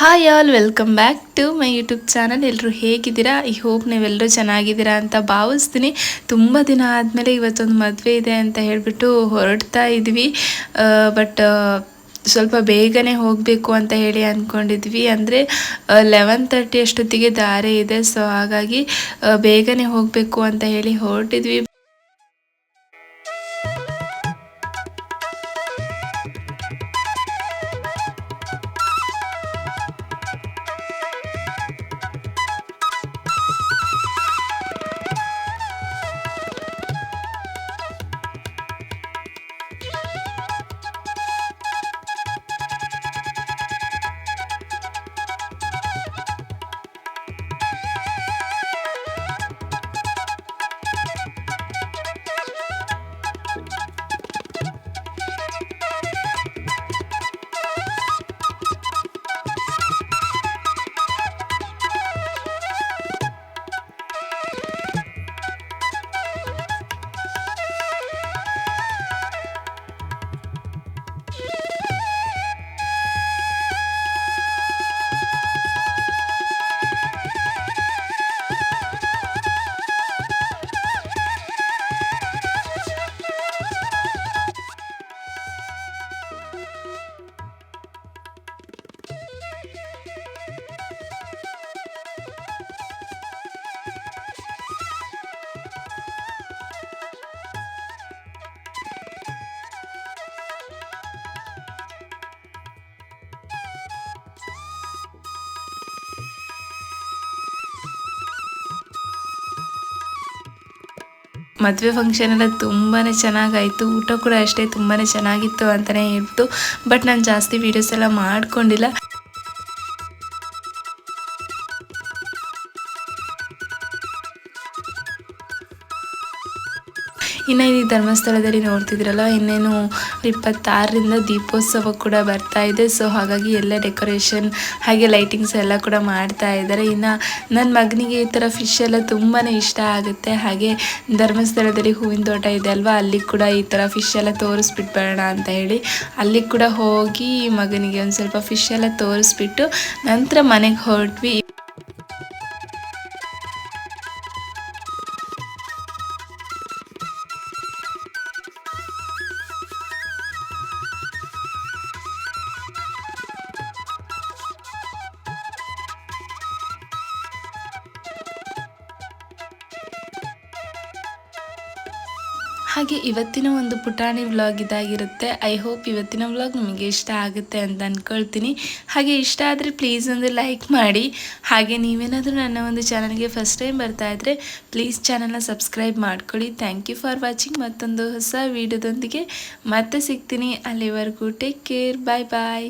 Hi all welcome back to my YouTube channel ಎಲ್ಲರೂ ಹೇಗಿದ್ದೀರಾ? ಈ ಹೋಪ್ ನೀವೆಲ್ಲರೂ ಚೆನ್ನಾಗಿದ್ದೀರಾ ಅಂತ ಭಾವಿಸ್ತೀನಿ. ತುಂಬ ದಿನ ಆದಮೇಲೆ ಇವತ್ತೊಂದು ಮದುವೆ ಇದೆ ಅಂತ ಹೇಳಿಬಿಟ್ಟು ಹೊರಡ್ತಾ ಇದ್ವಿ. ಬಟ್ ಸ್ವಲ್ಪ ಬೇಗನೆ ಹೋಗಬೇಕು ಅಂತ ಹೇಳಿ ಅಂದ್ಕೊಂಡಿದ್ವಿ ಅಂದರೆ ಲೆವೆನ್ ತರ್ಟಿ ಅಷ್ಟೊತ್ತಿಗೆ ದಾರಿ ಇದೆ. ಸೊ ಹಾಗಾಗಿ ಬೇಗನೆ ಹೋಗಬೇಕು ಅಂತ ಹೇಳಿ ಹೊರಟಿದ್ವಿ. ಮದುವೆ ಫಂಕ್ಷನ್ ಎಲ್ಲ ತುಂಬಾ ಚೆನ್ನಾಗಾಯಿತು. ಊಟ ಕೂಡ ಅಷ್ಟೇ ತುಂಬಾ ಚೆನ್ನಾಗಿತ್ತು ಅಂತಲೇ ಹೇಳ್ಬಿಟ್ಟು ಬಟ್ ನಾನು ಜಾಸ್ತಿ ವೀಡಿಯೋಸ್ ಎಲ್ಲ ಮಾಡ್ಕೊಂಡಿಲ್ಲ. ಇನ್ನು ಈ ಧರ್ಮಸ್ಥಳದಲ್ಲಿ ನೋಡ್ತಿದ್ರಲ್ಲ, ಇನ್ನೇನು ಇಪ್ಪತ್ತಾರರಿಂದ ದೀಪೋತ್ಸವ ಕೂಡ ಬರ್ತಾ ಇದೆ. ಸೊ ಹಾಗಾಗಿ ಎಲ್ಲ ಡೆಕೋರೇಷನ್ ಹಾಗೆ ಲೈಟಿಂಗ್ಸ್ ಎಲ್ಲ ಕೂಡ ಮಾಡ್ತಾ ಇದ್ದಾರೆ. ಇನ್ನು ನನ್ನ ಮಗನಿಗೆ ಈ ಥರ ಫಿಶ್ ಎಲ್ಲ ತುಂಬಾ ಇಷ್ಟ ಆಗುತ್ತೆ. ಹಾಗೆ ಧರ್ಮಸ್ಥಳದಲ್ಲಿ ಹೂವಿನ ತೋಟ ಇದೆ ಅಲ್ವಾ, ಅಲ್ಲಿ ಕೂಡ ಈ ಥರ ಫಿಶ್ ಎಲ್ಲ ತೋರಿಸ್ಬಿಟ್ಬೇಡ ಅಂತ ಹೇಳಿ ಅಲ್ಲಿ ಕೂಡ ಹೋಗಿ ಮಗನಿಗೆ ಒಂದು ಸ್ವಲ್ಪ ಫಿಶ್ ಎಲ್ಲ ತೋರಿಸ್ಬಿಟ್ಟು ನಂತರ ಮನೆಗೆ ಹೊರಟ್ವಿ. ಹಾಗೆ ಇವತ್ತಿನ ಒಂದು ಪುಟಾಣಿ ವ್ಲಾಗ್ ಇದಾಗಿರುತ್ತೆ. ಐ ಹೋಪ್ ಇವತ್ತಿನ ವ್ಲಾಗ್ ನಿಮಗೆ ಇಷ್ಟ ಆಗುತ್ತೆ ಅಂತ ಅಂದ್ಕೊಳ್ತೀನಿ ಹಾಗೆ ಇಷ್ಟ ಆದರೆ ಪ್ಲೀಸ್ ಒಂದು ಲೈಕ್ ಮಾಡಿ. ಹಾಗೆ ನೀವೇನಾದರೂ ನನ್ನ ಒಂದು ಚಾನಲ್ಗೆ ಫಸ್ಟ್ ಟೈಮ್ ಬರ್ತಾ ಇದ್ದರೆ ಪ್ಲೀಸ್ ಚಾನಲ್ನ ಸಬ್ಸ್ಕ್ರೈಬ್ ಮಾಡ್ಕೊಳ್ಳಿ. ಥ್ಯಾಂಕ್ ಯು ಫಾರ್ ವಾಚಿಂಗ್ ಮತ್ತೊಂದು ಹೊಸ ವೀಡಿಯೋದೊಂದಿಗೆ ಮತ್ತೆ ಸಿಗ್ತೀನಿ. ಅಲ್ಲಿವರೆಗೂ ಟೇಕ್ ಕೇರ್ ಬಾಯ್ ಬಾಯ್